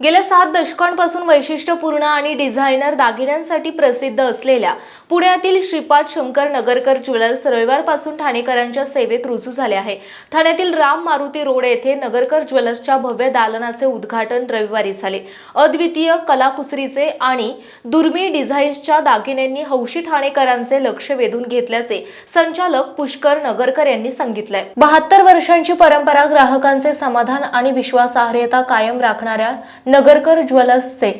गेल्या सात दशकांपासून वैशिष्ट्यपूर्ण आणि डिझायनर दागिन्यांसाठी प्रसिद्ध असलेल्या पुण्यातील श्रीपाद शंकर नगरकर ज्वेलर्स रविवारपासून ठाणेकरांच्या सेवेत रुजू झाले आहे. ठाण्यातील राम मारुती रोड येथे नगरकर ज्वेलर्सच्या भव्य दालनाचे उद्घाटन रविवारी झाले. अद्वितीय कलाकुसरीचे आणि दुर्मिळ डिझाईन्सच्या दागिन्यांनी हौशी ठाणेकरांचे लक्ष वेधून घेतल्याचे संचालक पुष्कर नगरकर यांनी सांगितलंय. बहात्तर वर्षांची परंपरा ग्राहकांचे समाधान आणि विश्वासार्हता कायम राखणाऱ्या नगरकर ज्वेलर्सचे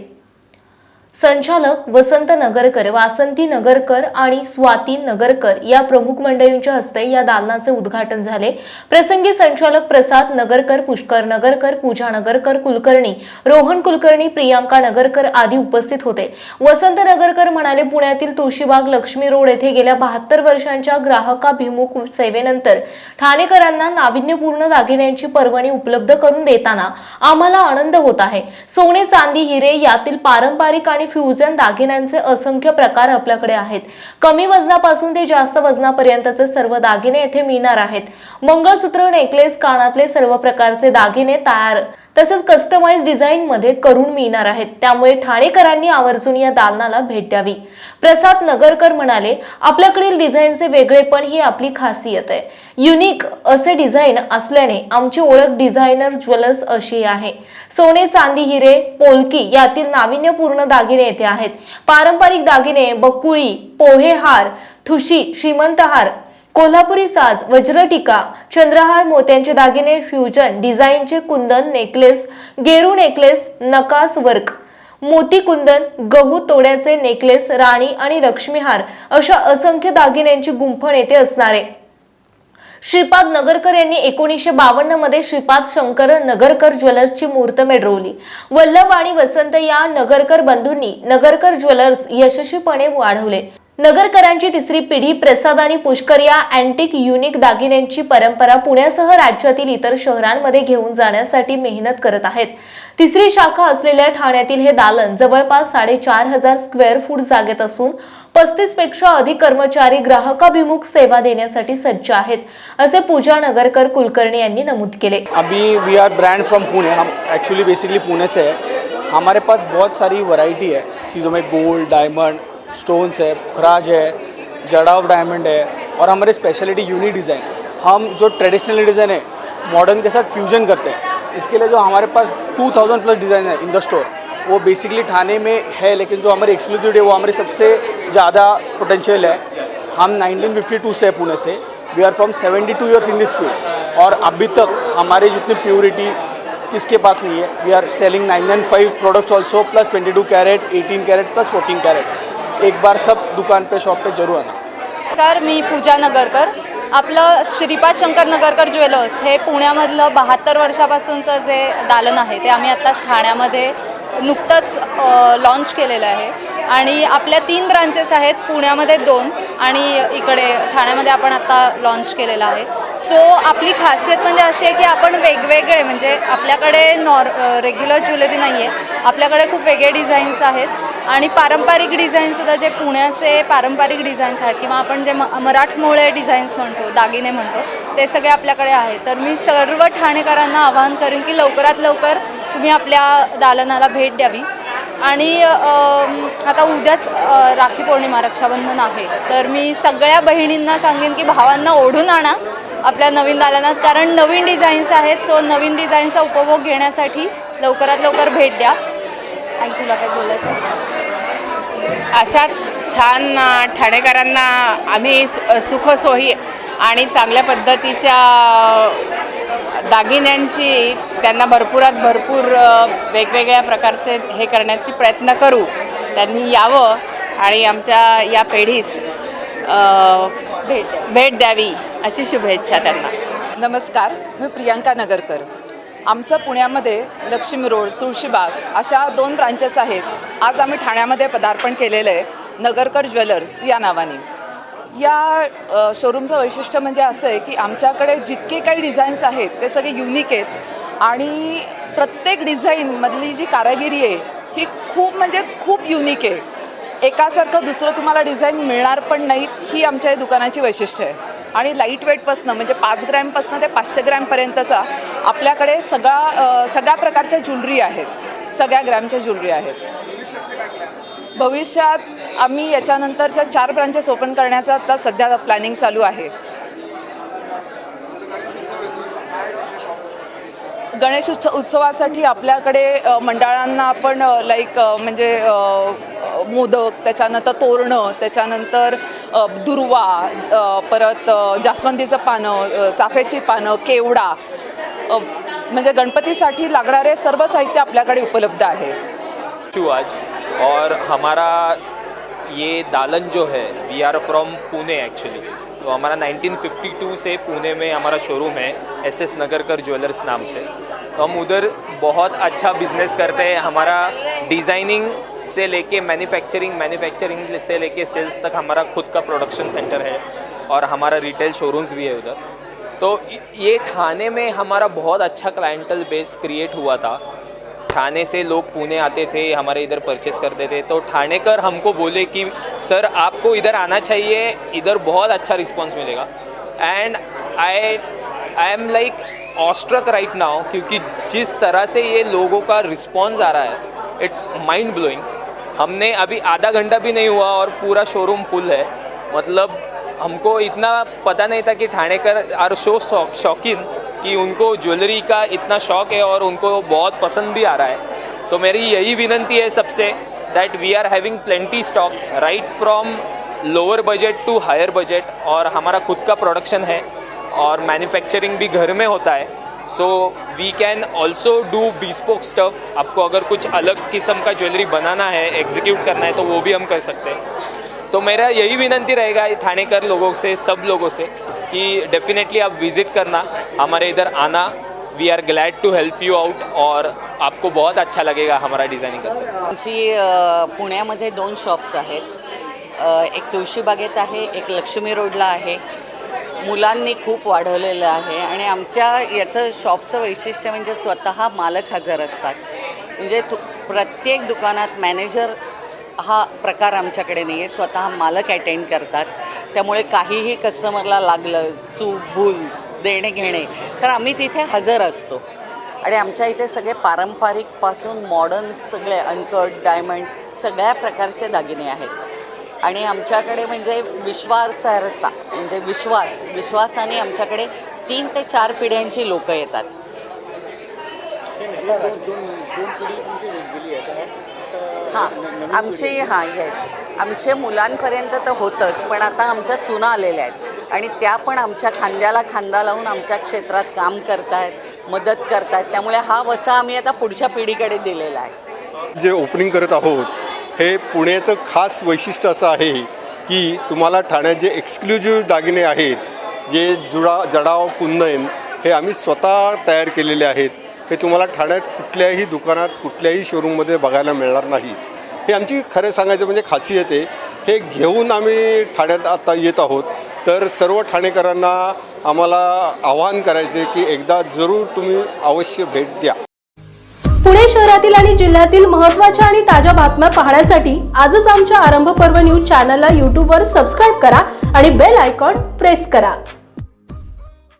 संचालक वसंत नगरकर वासंती नगरकर आणि स्वाती नगरकर या प्रमुख मंडळींच्या हस्ते या दालनाचे उद्घाटन झाले. प्रसंगी संचालक प्रसाद नगरकर पुष्कर नगरकर पूजा नगरकर कुलकर्णी रोहन कुलकर्णी प्रियांका नगरकर आदी उपस्थित होते. वसंत नगरकर म्हणाले पुण्यातील तुळशीबाग लक्ष्मी रोड येथे गेल्या बहात्तर वर्षांच्या ग्राहकाभिमुख सेवेनंतर ठाणेकरांना नाविन्यपूर्ण दागिन्यांची पर्वणी उपलब्ध करून देताना आम्हाला आनंद होत आहे. सोने चांदी हिरे यातील पारंपरिक आणि फ्युजन दागिन्यांचे असंख्य प्रकार आपल्याकडे आहेत. कमी वजनापासून ते जास्त वजनापर्यंतचे सर्व दागिने येथे मिळणार आहेत. मंगळसूत्र नेकलेस कानातले सर्व प्रकारचे दागिने तयार तसंच कस्टमाइज डिझाईन मध्ये करून मिळणार आहेत. त्यामुळे ठाणेकरांनी आवर्जून या दालनाला भेट द्यावी. प्रसाद नगरकर म्हणाले आपल्याकडील डिझाईनचे वेगळेपण ही आपली खासियत आहे. युनिक असे डिझाईन असल्याने आमची ओळख डिझायनर ज्वेलर्स अशी आहे. सोने चांदी हिरे पोलकी यातील नाविन्यपूर्ण दागिने येथे आहेत. पारंपरिक दागिने बकुळी पोहे हार ठुशी श्रीमंत हार कोल्हापुरी साज वज्रटिका चंद्रहार मोत्यांचे दागिने फ्युजन डिझाईनचे कुंदन नेकलेस गेरू नेकलेस नकास वर्क मोती कुंदन गहू तोड्याचे नेकलेस राणी आणि लक्ष्मीहार अशा असंख्य दागिन्यांची गुंफण येथे असणारे. श्रीपाद नगरकर यांनी एकोणीसशे बावन्नमध्ये श्रीपाद शंकर नगरकर ज्वेलर्सची मूर्त रोवली वल्लभ आणि वसंत या नगरकर बंधूंनी नगरकर ज्वेलर्स यशस्वीपणे वाढवले. नगरकरांची तिसरी पिढी प्रसाद आणि पुष्कर या अँटिक युनिक दागिन्यांची परंपरा पुण्यासह राज्यातील इतर शहरांमध्ये घेऊन जाण्यासाठी मेहनत करत आहेत. तिसरी शाखा असलेल्या ठाण्यातील हे दालन जवळपास साडेचार हजार स्क्वेअर फूट जागेत असून पस्तीसपेक्षा अधिक कर्मचारी ग्राहकाभिमुख सेवा देण्यासाठी सज्ज आहेत असे पूजा नगरकर कुलकर्णी यांनी नमूद केले. अभी we are brand from Pune Hum actually basically Pune से है. हमारे पास बहुत सारी वैरायटी है. चीज़ों में गोल्ड डायमंड स्टोन्स है, खराज है जड़ाव डायमंड है, और हमारी स्पेशलिटी यूनिक डिज़ाइन हम जो ट्रेडिशनल डिज़ाइन है मॉडर्न के साथ फ्यूजन करते हैं। इसके लिए जो हमारे पास 2000 प्लस डिज़ाइन है इन द स्टोर वो बेसिकली ठाणे में है, लेकिन जो हमारी एक्सक्लूसिविटी है, वो हमारी सबसे ज़्यादा पोटेंशियल है। हम 1952 से पुणे से। We are from 72 years in this field और अभी तक हमारी जितनी प्योरिटी किसके पास नहीं है we are selling nine nine five products also plus twenty two carat eighteen carat plus fourteen carats एक बार सब दुकान पे शॉप पे जरूर आना। नमस्कार मी पूजा नगरकर. आपलं श्रीपाद शंकर नगरकर ज्वेलर्स हे पुण्यामधलं बहात्तर वर्षापासूनचं जे दालन आहे ते आम्ही आता ठाण्यामध्ये नुकतंच लॉन्च केलेलं आहे. आणि आपल्या तीन ब्रांचेस आहेत पुण्यामध्ये दोन आणि इकडे ठाण्यामध्ये आपण आता लॉन्च केलेलं आहे. सो आपली खासियत म्हणजे अशी आहे की आपण वेगवेगळे म्हणजे आपल्याकडे नॉर रेग्युलर ज्वेलरी नाही आहे आपल्याकडे खूप वेगळे डिझाईन्स आहेत. आणि पारंपरिक डिझाईनसुद्धा जे पुण्याचे पारंपरिक डिझाईन्स आहेत किंवा आपण जे म मराठमोळे डिझाईन्स म्हणतो दागिने म्हणतो ते सगळे आपल्याकडे आहेत. तर मी सर्व ठाणेकरांना आवाहन करेन की लवकरात लवकर तुम्ही आपल्या दालनाला भेट द्यावी. आणि आता उद्याच राखी पौर्णिमा रक्षाबंधन आहे. तर मी सगळ्या बहिणींना सांगेन की भावांना ओढून आणा आपल्या नवीन दालनात कारण नवीन डिझाईन्स आहेत सो नवीन डिझाईनचा उपभोग घेण्यासाठी लवकरात लवकर भेट द्या. आई तुला काय बोलायचं? अशाच छान अ, ठाणेकरांना आम्ही सु- सुखसोयी आणि चांगल्या पद्धतीच्या दागिन्यांची त्यांना भरपुरात भरपूर अ, वेगवेगळ्या प्रकारचे हे करण्याची प्रयत्न करू. त्यांनी यावं आणि आमच्या या पिढीस अ, भेट भेट द्यावी अशी शुभेच्छा त्यांना. नमस्कार मी प्रियांका नगरकर. आमचं पुण्यामध्ये लक्ष्मी रोड तुळशीबाग अशा दोन ब्रांचेस आहेत. आज आम्ही ठाण्यामध्ये पदार्पण केलेलं आहे. नगरकर ज्वेलर्स या नावाने. या शोरूमचं वैशिष्ट्य म्हणजे असं आहे की आमच्याकडे जितके काही डिझाईन्स आहेत ते सगळे युनिक आहेत. आणि प्रत्येक डिझाईनमधली जी कारागिरी आहे ही खूप म्हणजे खूप युनिक आहे. एकासारखं दुसरं तुम्हाला डिझाईन मिळणार पण नाहीत ही आमच्या या दुकानाची वैशिष्ट्य आहे. आणि लाइट वेटपासनं म्हणजे पाच ग्रॅमपासनं ते पाचशे ग्रॅमपर्यंतचा आपल्याकडे सगळा सगळ्या प्रकारच्या ज्वेलरी आहेत. सगळ्या ग्रॅमच्या ज्वेलरी आहेत. भविष्यात आम्ही याच्यानंतरच्या चार ब्रांचेस ओपन करण्याचा आता सध्या प्लॅनिंग चालू आहे. गणेश उत्सव उत्सवासाठी आपल्याकडे मंडळांना आपण लाईक म्हणजे मोदक त्याच्यानंतर तोरणं त्याच्यानंतर दुर्वा परत जास्वंदीचं पानं चाफ्याची पानं केवडा म्हणजे गणपतीसाठी लागणारे सर्व साहित्य आपल्याकडे उपलब्ध आहे. टू आज और हमारा ये दालन जो है we are from Pune actually तो हमारा 1952 से पुणे में हमारा शोरूम है एस एस नगरकर ज्वेलर्स नाम से। तो हम उधर बहुत अच्छा बिजनेस करते हैं। हमारा डिज़ाइनिंग से लेके मैन्युफैक्चरिंग मैन्युफैक्चरिंग से लेके सेल्स तक हमारा खुद का प्रोडक्शन सेंटर है और हमारा रिटेल शोरूम्स भी है उधर। तो ये ठाणे में हमारा बहुत अच्छा क्लाइंटल बेस क्रिएट हुआ था। ठाणे से लोग पुणे आते थे, हमारे इधर परचेस करते थे। तो ठाणेकर हमको बोले कि, सर, आपको इधर आना चाहिए, इधर बहुत अच्छा रिस्पांस मिलेगा। And I I am like awestruck right now क्योंकि जिस तरह से ये लोगों का रिस्पांस आ रहा है इट्स माइंड ब्लोइंग हमने अभी आधा घंटा भी नहीं हुआ और पूरा शोरूम फुल है। मतलब हमको इतना पता नहीं था कि ठाणेकर आर शो, शौकीन कि उनको ज्वेलरी का इतना शौक है और उनको बहुत पसंद भी आ रहा है। तो मेरी यही विनंती है सबसे that we are having plenty stock right from lower budget to higher budget और हमारा खुद का प्रोडक्शन है और मैन्युफैक्चरिंग भी घर में होता है। So we can also do bespoke stuff आपको अगर कुछ अलग किस्म का ज्वेलरी बनाना है एग्जीक्यूट करना है तो वो भी हम कर सकते हैं। तो मेरा यही विनंती रहेगा थानेकर लोगों से सब लोगों से कि डेफिनेटली आप विज़िट करना हमारे इधर आना। We are glad to help you out और आपको बहुत अच्छा लगेगा हमारा डिझायनिंग करके आमची पुण्यामध्ये दोन शॉप्स आहेत. एक तुळशीबागेत आहे एक लक्ष्मी रोडला आहे. मुलांनी खूप वाढवलेलं आहे आणि आमच्या याचं शॉपचं वैशिष्ट्य म्हणजे स्वतः मालक हजर असतात. म्हणजे प्रत्येक दुकानात मॅनेजर हा प्रकार आमच्याकडे नाही आहे स्वतः मालक अटेंड करतात. त्यामुळे काहीही कस्टमरला लागलं चूक भूल देणे घेणे तर आम्ही तिथे हजर असतो. आणि आमच्या इथे सगळे पारंपरिकपासून मॉडर्न सगळे अनकट डायमंड सगळ्या प्रकारचे दागिने आहेत. आणि आमच्याकडे म्हणजे विश्वासार्हता म्हणजे विश्वास विश्वासाने आमच्याकडे तीन ते चार पिढ्यांची लोकं येतात. हां आमचे हां येस आमचे मुलांपर्यंत तर होतंच पण आता आमच्या सुना आलेल्या आहेत. आणि त्या पण आमच्या खांद्याला खांदा लावून आमच्या क्षेत्रात काम करतायत मदत करतायत. त्यामुळे हा वसा आम्ही आता पुढच्या पिढीकडे दिलेला आहे. जे ओपनिंग करत आहोत हे पुण्याचं खास वैशिष्ट्य असं आहे की तुम्हाला ठाण्यात जे एक्सक्लुझिव्ह दागिने आहेत जे जुडा जडाव कुंदन हे आम्ही स्वतः तयार केलेले आहेत. हे तुम्हाला ठाण्यात कुठल्याही दुकानात कुठल्याही शोरूममध्ये बघायला मिळणार नाही. हे आमची खरं सांगायचं म्हणजे खासियत आहे. हे घेऊन आम्ही ठाण्यात आता येत आहोत. तर सर्व ठाणेकरांना आम्हाला आवाहन करायचे की एकदा जरूर तुम्ही अवश्य भेट द्या. पुणे शहरातील आणि जिल्ह्यातील महत्त्वाच्या आणि ताज्या बातम्या पाहण्यासाठी आजच आमच्या आरंभ पर्व न्यूज चॅनलला यूट्यूबवर सबस्क्राईब करा आणि बेल आयकॉन प्रेस करा.